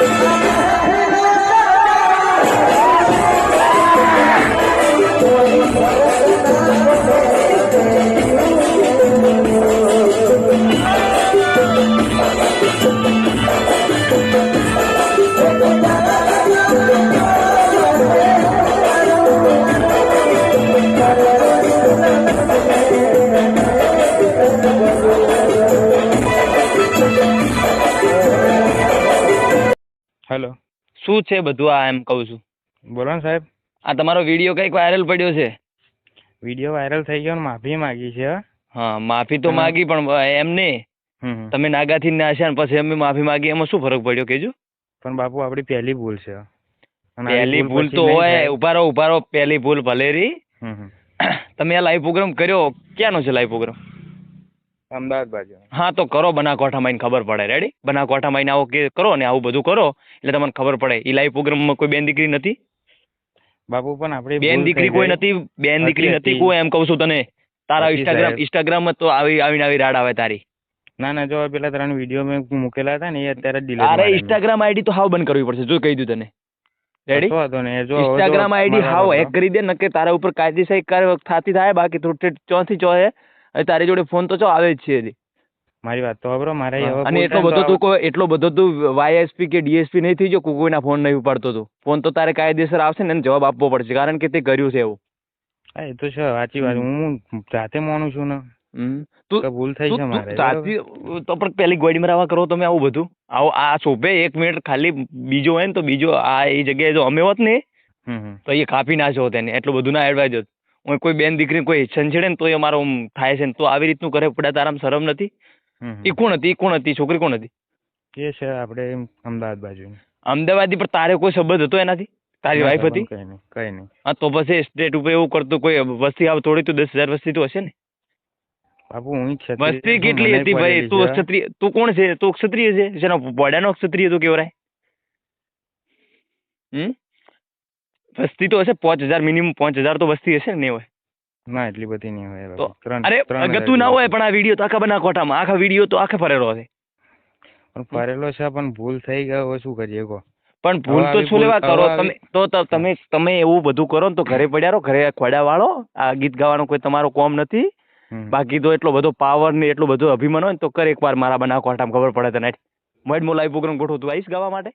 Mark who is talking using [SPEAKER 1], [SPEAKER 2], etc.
[SPEAKER 1] Thank you. Hello.
[SPEAKER 2] શું છે બધું આ એમ કહું છું?
[SPEAKER 1] બોલો ને સાહેબ.
[SPEAKER 2] આ તમારો વીડિયો કંઈક વાયરલ પડ્યો છે?
[SPEAKER 1] વીડિયો વાયરલ થઈ ગયો ને માફી માગી છે. હા
[SPEAKER 2] માફી તો માગી પણ એમ
[SPEAKER 1] હમ.
[SPEAKER 2] તમે નાગાથી નાશ્યા ને પછી અમે માફી માગી એમાં શું ફરક પડ્યો કેજો
[SPEAKER 1] પણ બાપુ આપણી પહેલી ભૂલ છે.
[SPEAKER 2] પહેલી ભૂલ તો હોય
[SPEAKER 1] ઉભારો
[SPEAKER 2] ઊભા રહો ઊભા રહો પહેલી ભૂલ ભલે
[SPEAKER 1] હમ.
[SPEAKER 2] તમે આ લાઈવ પ્રોગ્રામ કર્યો ક્યાંનો છે લાઈવ પ્રોગ્રામ
[SPEAKER 1] અમદાવાદ બાજુ.
[SPEAKER 2] હા તો કરો બનાસકાંઠા માઈ ખબર પડે. રેડી બનાસકાંઠા માં આવો કે કરો ને આવું બધું કરો એટલે તમને ખબર પડે. એ લાઈવ પ્રોગ્રામમાં કોઈ બેન દીકરી નથી?
[SPEAKER 1] બાપુ પણ આપણે
[SPEAKER 2] બેન દીકરી કોઈ નથી બેન દીકરી નથી કોઈ એમ કહું છું તને. તારા ઇન્સ્ટાગ્રામ
[SPEAKER 1] સાહેબ.
[SPEAKER 2] ઇન્સ્ટાગ્રામમાં તો આવી આવીને આવી રાડ આવે તારી.
[SPEAKER 1] ના ના જો પેલા ત્રણ વીડિયો મેં મૂકેલા હતા ને એ અત્યારે ડિલીટ
[SPEAKER 2] અરે ઇન્સ્ટાગ્રામ આઈડી તો હાવ બંધ કરવી પડશે. જો કહી દઉં તને. Ready Instagram ID how hack કરી દે નકે તારા ઉપર કાયદેસર કાર્યવાહી થતી થાય બાકી તું તે ચોથી ચો હે અને તારી જોડે ફોન તો ચો આવે જ છે.
[SPEAKER 1] મારી વાત તો સાંભળો મારે
[SPEAKER 2] અને એટલો બધો
[SPEAKER 1] તું
[SPEAKER 2] કોઈ એટલો બધો તું વાયએસપી કે ડીએસપી નહીં થઈ જો કોઈ કોઈના ફોન નહીં ઉપાડતો તું. ફોન તો તારે કાયદેસર આવશે ને એને જવાબ આપવો પડશે કારણ કે તે કર્યું છે એવું.
[SPEAKER 1] હા, એ તો છે સાચી વાત. હું જાતે માનું છું ને.
[SPEAKER 2] તું
[SPEAKER 1] ભૂલ થઈ છે મારે
[SPEAKER 2] સાચી તો પણ પેલી ગોડી મરાવા કરો તમે આવું બધું. આવો આ શોભે એક મિનિટ ખાલી બીજો હોય ને તો બીજો આ એ જગ્યાએ જો અમે હોત ને. તો એ કાપી નાખ્યો તેને એટલું બધું ના એડવાઇઝ હોત. હું કોઈ બેન દીકરી કોઈ છંછેડે ને તો એ મારો થાય છે ને તો આવી રીતનું કરે પડ્યા તારામ શરમ નથી. એ કોણ હતી? કોણ હતી? છોકરી કોણ હતી?
[SPEAKER 1] એ છે આપણે અમદાવાદ બાજુ
[SPEAKER 2] અમદાવાદી પણ તારે કોઈ સંબંધ હતો એનાથી? તારી વાઈફ હતી?
[SPEAKER 1] કઈ નહીં કઈ નહીં.
[SPEAKER 2] હા તો પછી સ્ટેટ ઉપર એવું કરતું કોઈ વસ્તી આવ થોડી તો દસ હજાર વસ્તી તો હશે ને.
[SPEAKER 1] બાપુ હું
[SPEAKER 2] વસ્તી કેટલી હતી ભાઈ? તું ક્ષત્રિય તું કોણ છે? તું ક્ષત્રિય છે? જેનો બોડાનો ક્ષત્રિય તું કેવરાય હમ? વસ્તી તો હશે પાંચ હજાર મિનિમમ પાંચ હજાર તો વસ્તી હશે ને હોય?
[SPEAKER 1] ના એટલી બધી નહીં હોય.
[SPEAKER 2] તો અરે ગતું ના હોય પણ આ વીડિયો તો આખા બના બનાસકાંઠામાં આખા વીડિયો તો આખે ફરેલો છે
[SPEAKER 1] પણ ફરેલો છે પણ ભૂલ થઈ ગયો શું કરીએ કહો?
[SPEAKER 2] પણ ભૂલ તો શું લેવા? કરો તમે તો તમે તમે એવું બધું કરો ને તો ઘરે પડ્યા રહો ઘરે ખોડા વાળો આ ગીત ગાવાનો કોઈ તમારો કોમ નથી. બાકી તો એટલો બધો પાવર ને એટલો બધો અભિમાન હોય ને તો કર એકવાર મારા બનાસકાંઠામાં ખબર પડે તને. મોડ મો લાઈવ પ્રોગ્રામ ગોઠવું તું આવીશ ગાવા માટે?